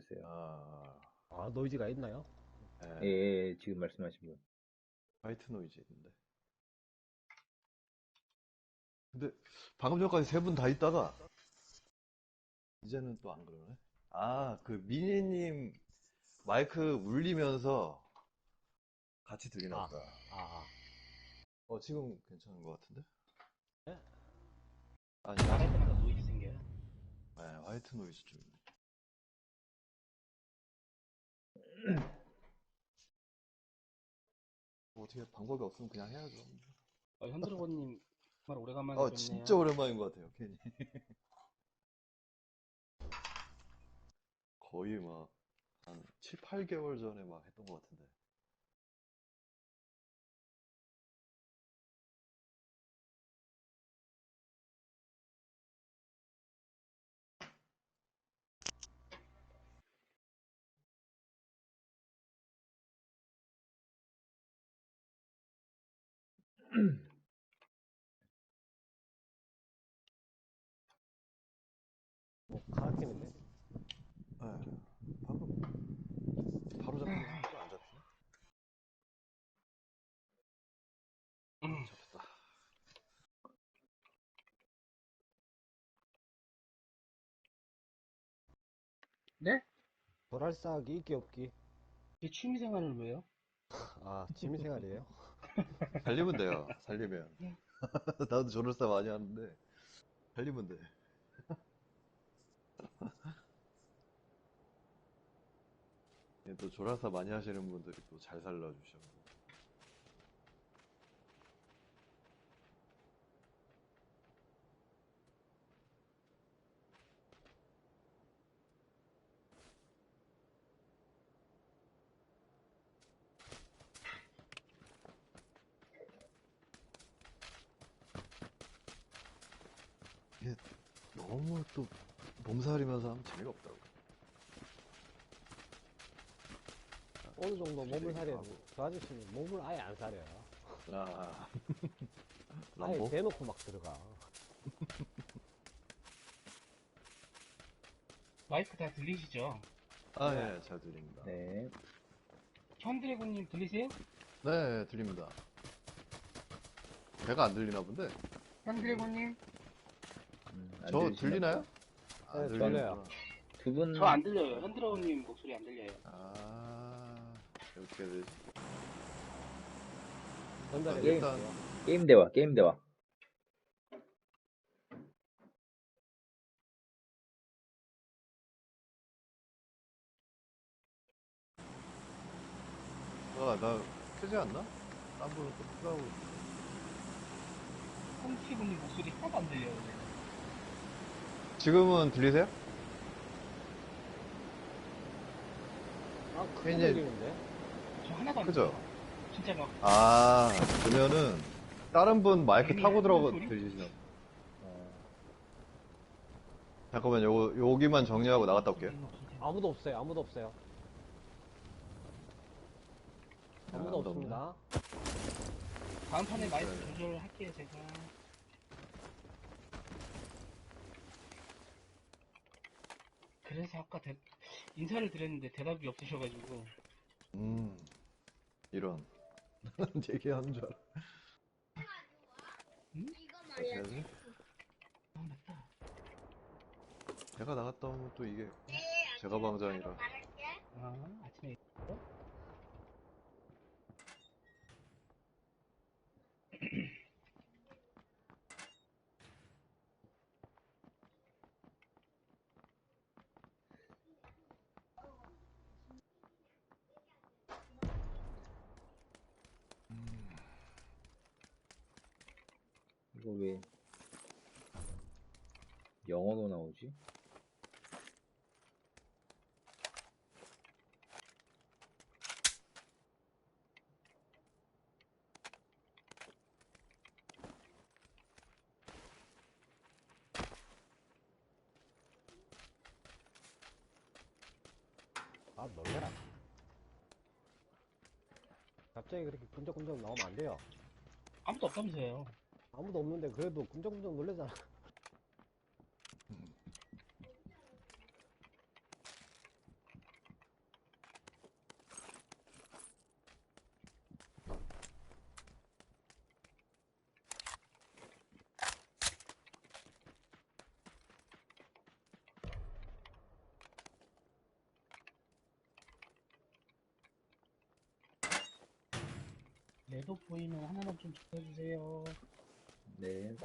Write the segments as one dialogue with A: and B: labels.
A: 바뀌었어요.
B: 아,
C: 아, 노이즈가 있나요?
B: 예.
A: 예, 예, 지금 말씀하신 분.
B: 화이트 노이즈 있는데. 근데 방금 전까지 세 분 다 있다가 이제는 또 안 그러네. 아, 그 미니님 마이크 울리면서 같이 들리나
C: 아.
B: 보다.
C: 아,
B: 어, 지금 괜찮은 것 같은데?
C: 네?
B: 아니,
D: 때마다 노이즈 생겨요.
B: 네, 화이트 노이즈 좀. 뭐 어떻게 방법이 없으면 그냥 해야죠.
D: 어, 현드로버님 정말 오래간만에
B: 아,
D: 뵙네요.
B: 진짜 오랜만인 것 같아요, 괜히. 거의 막, 한 7, 8개월 전에 막 했던 것 같은데.
C: 뭐, 가라키는데?
B: 네, 방금, 바로 잡히네. 또안 잡히네.
D: 음.
B: 잡혔다.
D: 네?
C: 도랄싸기 있기 없기.
D: 제 취미생활을 왜요?
C: 아, 취미생활이에요?
B: 살리면 돼요, 살리면. 나도 조널사 많이 하는데, 살리면 돼. 예, 또 조라사 많이 하시는 분들이 또 잘 살려주셔. 이게 너무 또 몸살이면서 하면 재미가 없더라고.
C: 어느 정도 몸을 사려요. 저 아저씨는 몸을 아예 안 사려요.
B: 아,
C: 아예
B: 람보?
C: 대놓고 막 들어가.
D: 마이크 다 들리시죠?
B: 아, 예, 잘 들립니다.
A: 네.
D: 현드래곤님 들리세요?
B: 네, 들립니다. 배가 안 들리나 본데?
D: 현드래곤님?
B: 저 들리나요?
C: 네,
B: 안
C: 들려요.
B: 들리는구나.
A: 두 분,
D: 저 안 들려요. 현드래곤님 목소리 안 들려요.
B: 아, 해야 되지?
C: 전달해
B: 예. 일단-.
A: 게임 대화, 게임 대화.
B: 아, 나 켜지 않나? 딴 분은 또 켜고.
D: 현티브님 목소리 하나도 안 들려요.
B: 지금은 들리세요?
C: 아, 크게
B: 이제-
C: 들리는데?
D: 저 하나도 안
B: 그죠?
D: 들려요. 진짜 막
B: 아, 그러면은, 다른 분 마이크
D: 이미
B: 타고 들어가,
D: 소리?
B: 들리시나?
A: 어,
B: 잠깐만, 요, 여기만 정리하고 나갔다 올게요.
C: 아무도 없어요. 아무도 없어요. 아무도
B: 아무도
C: 없습니다.
D: 다음 판에 마이크
B: 네.
D: 조절할게요 제가. 그래서 아까 대- 인사를 드렸는데 대답이 없으셔가지고
B: 음, 이런. 얘기하는 줄 알아. 다시 해야지.
D: 아 맞다.
B: 제가 나갔다 오면 또 이게 제가 방장이라.
D: 아 아침에
A: 이거 왜 영어로 나오지?
C: 아, 놀래라. 갑자기 그렇게 끈적끈적 나오면 안 돼요.
D: 아무도 없다면서요.
C: 아무도 없는데 그래도 끈적끈적 놀래잖아.
D: 매도 보이면 하나만 좀 적어주세요.
A: 네.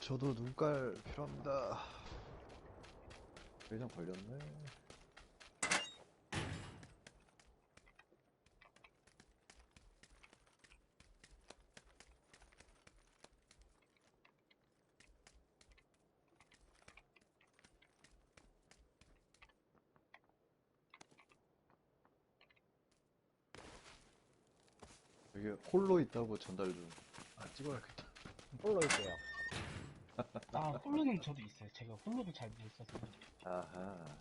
B: 저도 눈깔 필요합니다. 회장 걸렸네. 여기 홀로 있다고 전달 좀. 아, 찍어야겠다.
C: 홀로 있게요.
D: 아, 홀로는 저도 있어요. 제가 홀로도 잘 못 써서.
B: 아하.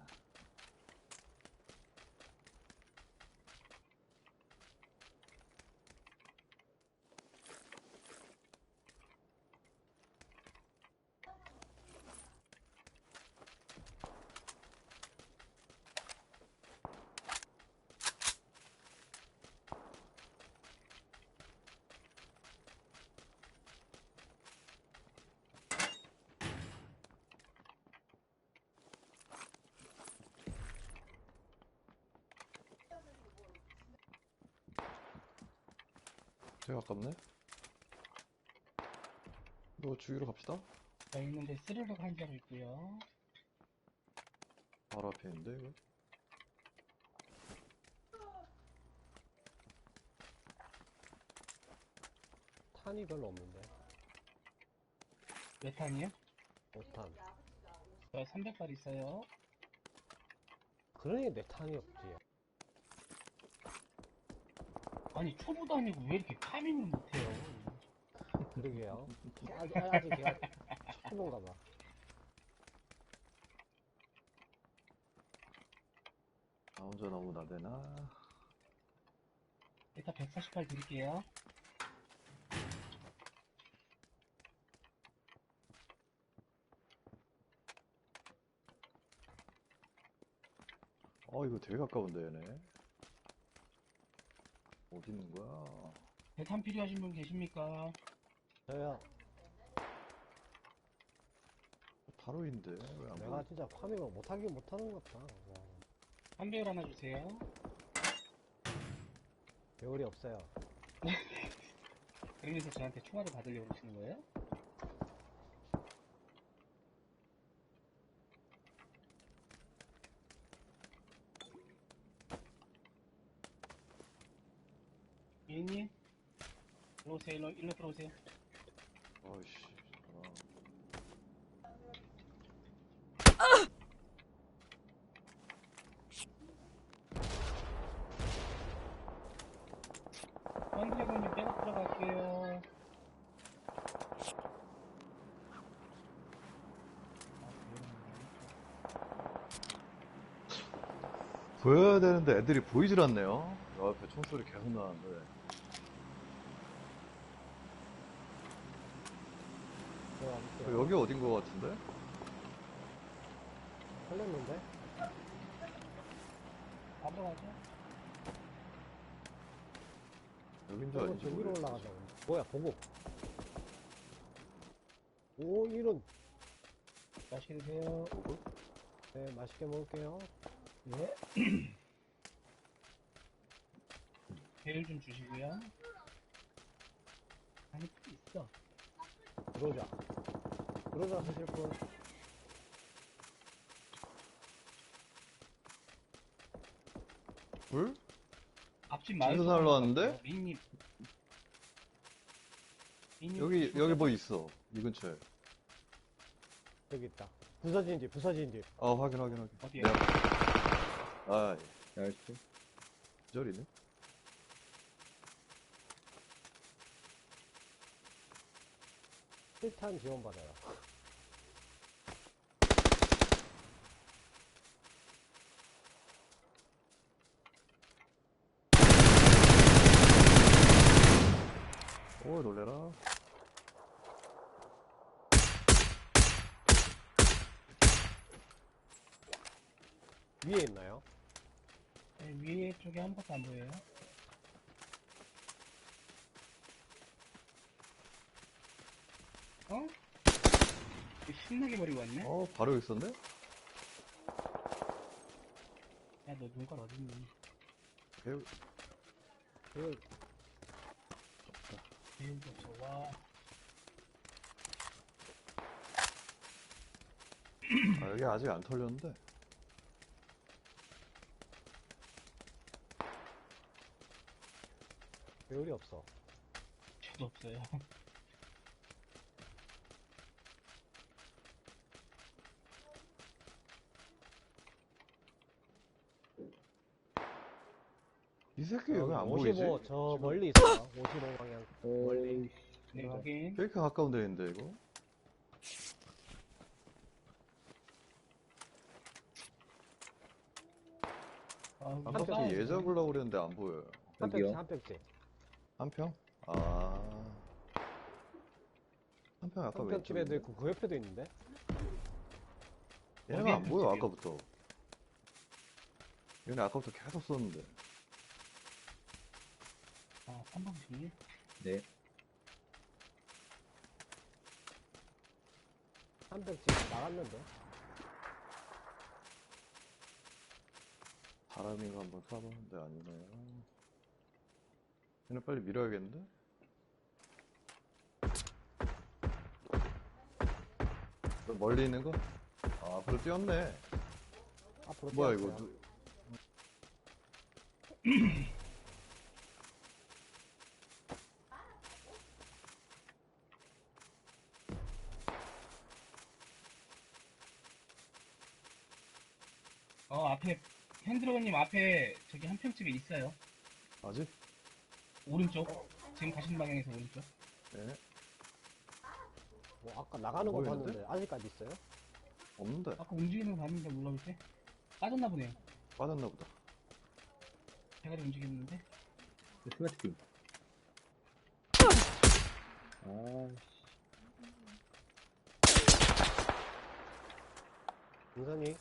B: 되게 아깝네. 이거 주위로 갑시다.
D: 저 있는데 스르륵 한장 있고요.
B: 바로 앞에 있는데, 이거.
C: 탄이 별로 없는데.
D: 메탄이요?
C: 5탄.
D: 저 300발 있어요.
C: 그러니 내 탄이 없지.
D: 아니, 초보도 아니고 왜 이렇게 파밍을 못해요?
C: 그러게요. 아직, 아직 걔가 초보인가 봐.
B: 나 혼자 너무 나대나.
D: 일단 140발 드릴게요.
B: 어, 이거 되게 가까운데, 얘네. 어디 있는 거야?
D: 대탄 필요하신 분 계십니까?
C: 저요.
B: 바로 있는데, 왜안
C: 내가
B: 보여?
C: 진짜 파밍을 못하긴 못하는 것 같다. 와,
D: 한 배율 하나 주세요.
C: 배울이 없어요.
D: 그러면서 저한테 총알을 받으려고 그러시는 거예요? 예인님? 들어오세요, 일로, 일로 들어오세요. 빼고 들어갈게요.
B: 보여야 되는데 애들이 보이질 않네요. 요 앞에 총소리 계속 나는데.
C: 제가
B: 어,
C: 볼게요.
B: 여기 어딘 거 같은데?
C: 걸렸는데?
D: 앞으로 가죠.
B: 여긴지
C: 저거
B: 아닌지
C: 저 위로. 올라가자. 뭐야, 보고. 오, 이런.
D: 맛있게 드세요.
B: 보고?
C: 네, 맛있게 먹을게요.
D: 네. 배율 좀 주시고요. 아니, 있어.
C: 들어오자. 들어오자, 드실 분.
B: 불?
D: 앞집 마을
B: 진수 살러 왔는데?
D: 미님. 미님
B: 여기, 여기 뭐 있어. 이 근처에.
C: 여기 있다. 부서진 집, 부서진 집.
B: 아, 확인, 확인, 확인. 앞에. 아, 예.
A: 나이스.
B: 기절이네.
C: 실탄 지원 받아요.
B: 오, 놀래라.
C: 위에 있나요?
D: 네, 위에 쪽에 아무것도 안 보여요. 어? 신나게 버리고 왔네?
B: 어, 바로 여기 있었네?
D: 야, 너 눈깔 어딨니?
B: 배우,
D: 배율도 없어. 와.
B: 아, 여기 아직 안 털렸는데.
C: 배율이 없어.
D: 저도 없어요.
B: 이 새끼 여기 안
C: 55,
B: 보이지?
C: 저 멀리 있어요. 55 방향. 멀리.
D: 네, 확인.
B: 꽤 이렇게 가까운 데 있는데, 이거?
D: 아,
C: 한
B: 아까
C: 편.
B: 얘 잡으려고 그랬는데 안 보여요.
C: 한
A: 여기요?
C: 평지, 한 평지.
B: 한 평? 아. 한 평 아까
C: 한 평집에도
B: 왼쪽인데.
C: 있고, 그 옆에도 있는데?
B: 얘는
D: 어디에
B: 안 보여? 아까부터. 얘네 아까부터 계속 썼는데.
D: 아, 3방식이?
A: 네.
C: 한 평집 나갔는데?
B: 바람이가 한번 쏴봤는데 아니네요. 얘네 빨리 밀어야겠는데? 저 멀리 있는 거? 아, 앞으로 뛰었네.
C: 앞으로
B: 뭐야, 이거. 누-
D: 어, 앞에, 핸드로님 앞에 저기 한 평집에 있어요.
B: 아직?
D: 오른쪽. 지금 가시는 방향에서 오른쪽.
B: 네.
C: 뭐 아까 나가는 거
B: 보이는데?
C: 봤는데, 아직까지 있어요?
B: 없는데.
D: 아까 움직이는 거 봤는데 올라올 때. 빠졌나 보네요.
B: 빠졌나 보다.
D: 대가리 움직였는데.
A: 스마트 팀. 아,
C: 인선이?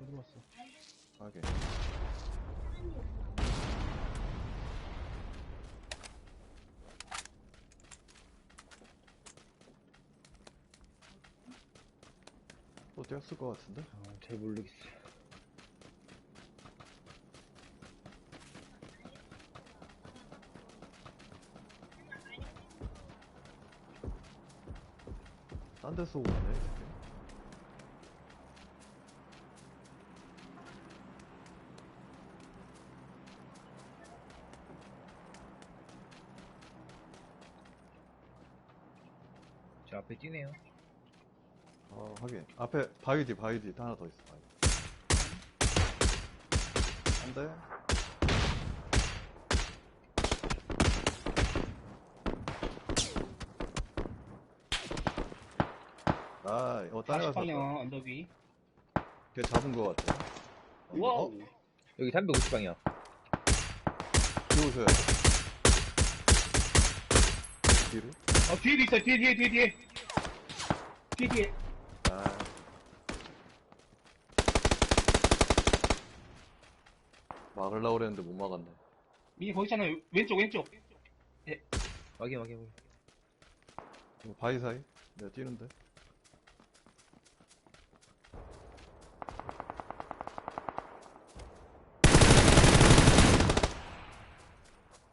D: 어디 갔어?
B: 하게. 또 뛰었을 것 같은데?
A: 아, 잘 모르겠어요.
B: 딴데 쏘고 가네, 이 새끼.
A: 저 앞에 뛰네요.
B: 어, 하긴. 앞에 바위 뒤, 바위 뒤. 하나 더 있어, 바위. 안 돼. 아, 어, 딴에 가서.
D: 40방향 언덕 위.
B: 걔 잡은 것 같아.
D: 와우.
A: 여기 350방이야.
B: 들어오셔야 돼. 뒤를?
D: 어, 뒤에도 있어요. 뒤에, 뒤에, 뒤에, 뒤에. 뒤에.
B: 아. 막으려고 그랬는데 못 막았네.
D: 미니 거기 있잖아요. 왼쪽, 왼쪽.
A: 확인, 확인, 확인.
B: 이거 바위 사이? 내가 뛰는데.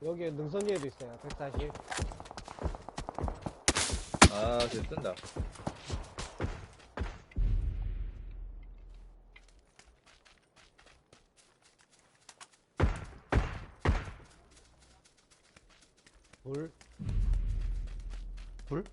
C: 여기 능선위에도 있어요. 140.
A: 아, 저 뜬다.
C: 돌.
B: 불?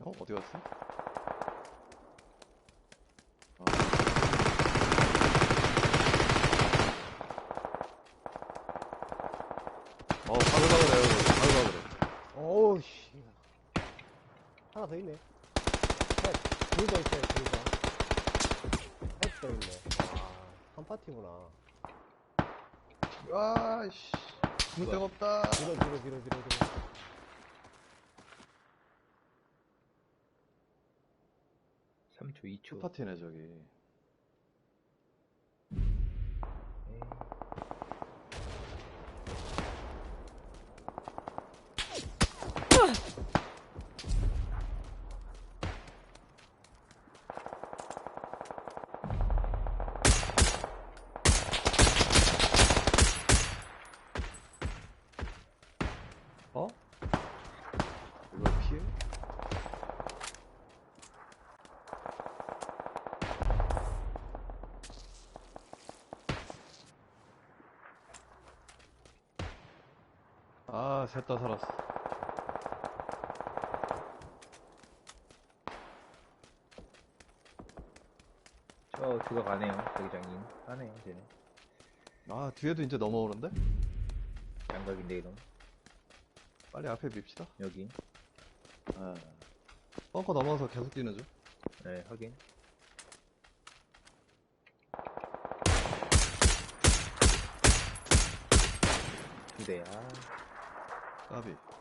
B: 어? 어디 갔어? 아. 어, 바로 가그래요 바로 가그래
C: 어우, 씨. 하나 더 있네. 셋. 둘더 있어요, 둘 더. 셋더 있네. 아,
B: 아이씨. 죽을 데가 없다.
C: 뒤로, 뒤로, 뒤로, 뒤로, 뒤로.
A: 삼 3초, 2초.
B: 투파티네, 저기. 아, 셋 다 살았어.
A: 저 들어가네요. 자기장님. 하네요, 쟤네.
B: 아, 뒤에도 이제 넘어오는데?
A: 양각인데, 이런.
B: 빨리 앞에 밉시다.
A: 여기.
B: 예. 벙커 넘어서 계속 뛰는 중.
A: 네, 확인. 두 대야.
B: Lá
A: vem.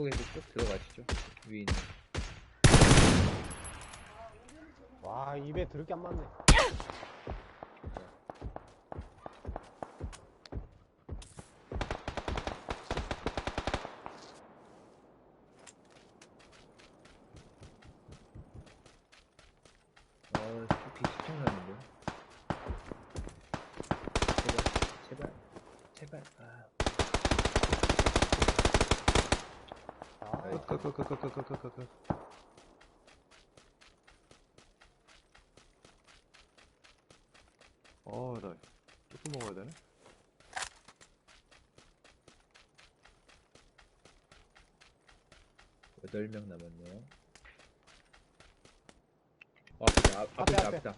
A: 오른쪽으로 해서 쭉 들어가시죠. 위에 있는.
C: 와, 입에 들을 게안 맞네.
B: 끄끄끄끄끄끄. 어나 조금 먹어야 되네.
A: 8명 남았네요. 어, 앞이다 앞,
C: 앞에,
A: 앞이다
C: 앞에.
A: 앞이다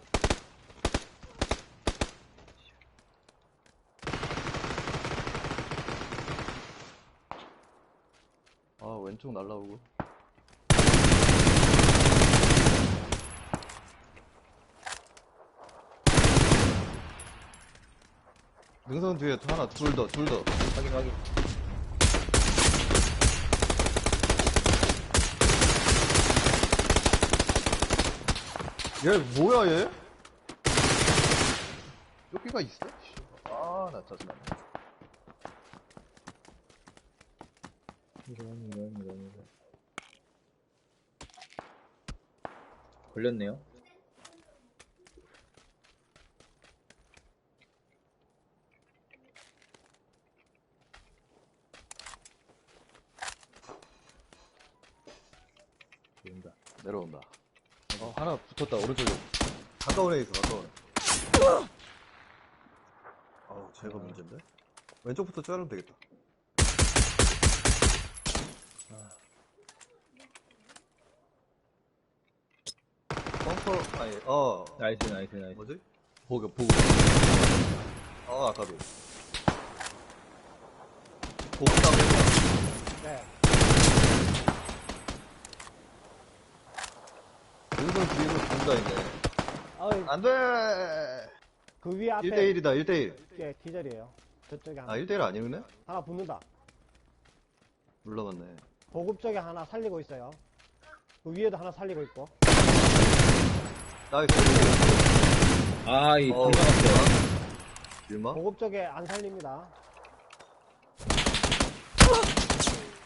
B: 아 왼쪽 날라오고. 능선 뒤에 또 하나, 둘 더, 둘 더.
A: 확인, 확인.
B: 얘, 뭐야, 얘? 쫓기가 있어? 씨. 아, 나 짜증나.
A: 이런, 이런, 이런. 걸렸네요. 된다.
B: 내려온다. 어, 하나 붙었다, 오른쪽에. 가까운 애 있어, 가까운 애. 아우, 제가 문제인데? 왼쪽부터 자르면 되겠다. 벙커, 아니, 어,
A: 나이스, 나이스, 나이스.
B: 뭐지? 보고, 보고. 아, 아까비. 보고 싸움
C: 네.
B: 능선 뒤에서 둘 다 있네.
C: 어이,
B: 안 돼!
C: 그 위에 앞에
B: 1대1이다, 1대1.
C: 예, 기절이에요. 저쪽에 하나.
B: 아, 1대1 아니네?
C: 하나 붙는다.
B: 물러갔네.
C: 보급 쪽에 하나 살리고 있어요. 그 위에도 하나 살리고 있고.
B: 나이스.
A: 아, 이,
B: 어,
A: 불나갔어요.
B: 일마?
C: 보급 쪽에 안 살립니다.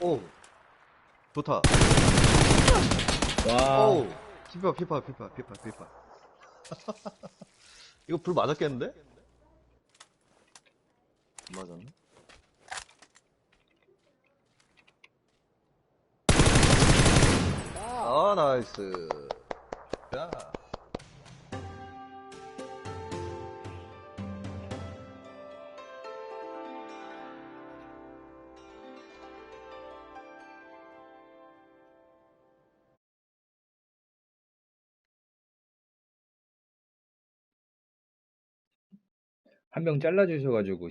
B: 오. 좋다.
A: 와.
B: 오. 피파, 피파, 피파, 피파, 피파. 이거 불 맞았겠는데? 안 맞았네.
C: 자,
B: 아, 나이스. 자.
A: 한 명 잘라주셔가지고